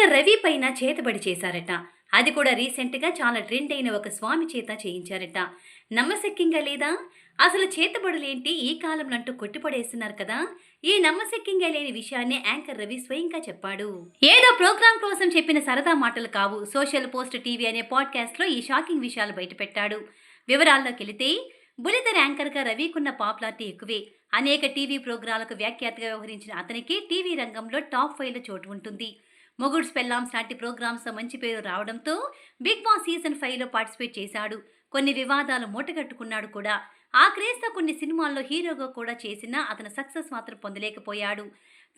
Anchor Ravi పైన చేతబడి చేశారట. అది కూడా రీసెంట్గా చాలా ట్రెండ్ అయిన ఒక స్వామి చేత చేయించారట. నమ్మశక్యంగా లేదా? అసలు చేతబడులేంటి? ఈ కాలంలో అంటూ కొట్టిపడేస్తున్నారు కదా? ఈ నమ్మశక్యంగా లేని విషయాన్ని యాంకర్ రవి స్వయంగా చెప్పాడు. ఏదో ప్రోగ్రామ్ కోసం చెప్పిన సరదా మాటలు కావు. సోషల్ పోస్ట్ టీవీ అనే పాడ్కాస్ట్లో ఈ షాకింగ్ విషయాలు బయటపెట్టాడు. వివరాల్లోకి వెళితే బులితెర యాంకర్గా రవికున్న పాపులారిటీ ఎక్కువే. అనేక టీవీ ప్రోగ్రాలకు వ్యాఖ్యాతగా వ్యవహరించిన అతనికి టీవీ రంగంలో టాప్ ఫైవ్లో చోటు ఉంటుంది. మొగుడ్స్ పెల్లామ్స్ లాంటి ప్రోగ్రామ్స్తో మంచి పేరు రావడంతో బిగ్ బాస్ సీజన్ ఫైవ్లో పార్టిసిపేట్ చేశాడు. కొన్ని వివాదాలు మూటగట్టుకున్నాడు కూడా. ఆ క్రేజ్తో కొన్ని సినిమాల్లో హీరోగా కూడా చేసినా అతను సక్సెస్ మాత్రం పొందలేకపోయాడు.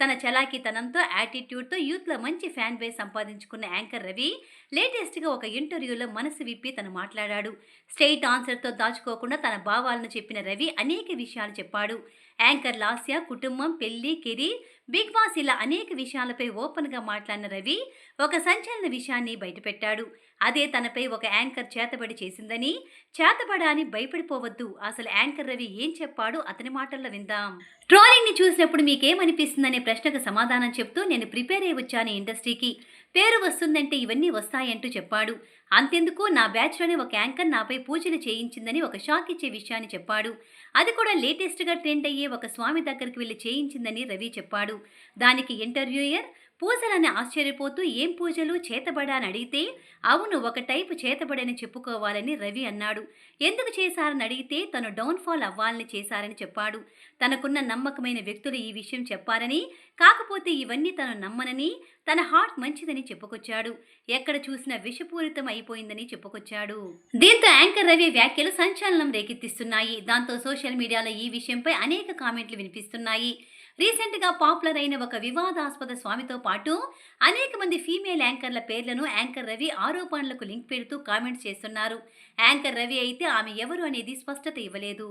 తన చలాకీతనంతో యాటిట్యూడ్తో యూత్లో మంచి ఫ్యాన్ బేస్ సంపాదించుకున్న యాంకర్ రవి లేటెస్ట్గా ఒక ఇంటర్వ్యూలో మనసు విప్పి తను మాట్లాడాడు. స్ట్రెయిట్ ఆన్సర్తో దాచుకోకుండా తన భావాలను చెప్పిన రవి అనేక విషయాలు చెప్పాడు. యాంకర్ లాస్య కుటుంబం పెళ్ళి కెరీర్ బిగ్ బాస్ ఇలా అనేక విషయాలపై ఓపెన్గా మాట్లాడిన రవి ఒక సంచలన విషయాన్ని బయటపెట్టాడు. అదే తనపై ఒక యాంకర్ చేతబడి చేసిందని చేతబడాని భయపడిపోవద్దు అసలు యాంకర్ రవి ఏం చెప్పాడు అతని మాటల్లో విందాం. ట్రోలింగ్ని చూసినప్పుడు మీకేమనిపిస్తుందనే ప్రశ్నకు సమాధానం చెప్తూ నేను ప్రిపేర్ అయి వచ్చాను ఇండస్ట్రీకి. పేరు వస్తుందంటే ఇవన్నీ వస్తాయంటూ చెప్పాడు. అంతెందుకు నా బ్యాచ్లోనే ఒక యాంకర్ నాపై పూజలు చేయించిందని ఒక షాక్ ఇచ్చే విషయాన్ని చెప్పాడు. అది కూడా లేటెస్ట్గా ట్రెండ్ అయ్యే ఒక స్వామి దగ్గరికి వెళ్ళి చేయించిందని రవి చెప్పాడు. దానికి ఇంటర్వ్యూయర్ పూజలని ఆశ్చర్యపోతూ ఏం పూజలు చేతబడా అని అడిగితే అవును ఒక టైపు చేతబడని చెప్పుకోవాలని రవి అన్నాడు. ఎందుకు చేశారని అడిగితే తను డౌన్ఫాల్ అవ్వాలని చేశారని చెప్పాడు. తనకున్న నమ్మకమైన వ్యక్తులు ఈ విషయం చెప్పారని కాకపోతే ఇవన్నీ తను నమ్మనని తన హార్ట్ మంచిదని చెప్పుకొచ్చాడు. ఎక్కడ చూసినా విషపూరితం అయిపోయిందని చెప్పుకొచ్చాడు. దీంతో యాంకర్ రవి వ్యాఖ్యలు సంచలనం రేకెత్తిస్తున్నాయి. దాంతో సోషల్ మీడియాలో ఈ విషయంపై అనేక కామెంట్లు వినిపిస్తున్నాయి. రీసెంట్గా పాపులర్ అయిన ఒక వివాదాస్పద స్వామితో పాటు అనేక మంది ఫీమేల్ యాంకర్ల పేర్లను యాంకర్ రవి ఆరోపణలకు లింక్ పెడుతూ కామెంట్స్ చేస్తున్నారు. యాంకర్ రవి అయితే ఆమె ఎవరు అనేది స్పష్టత ఇవ్వలేదు.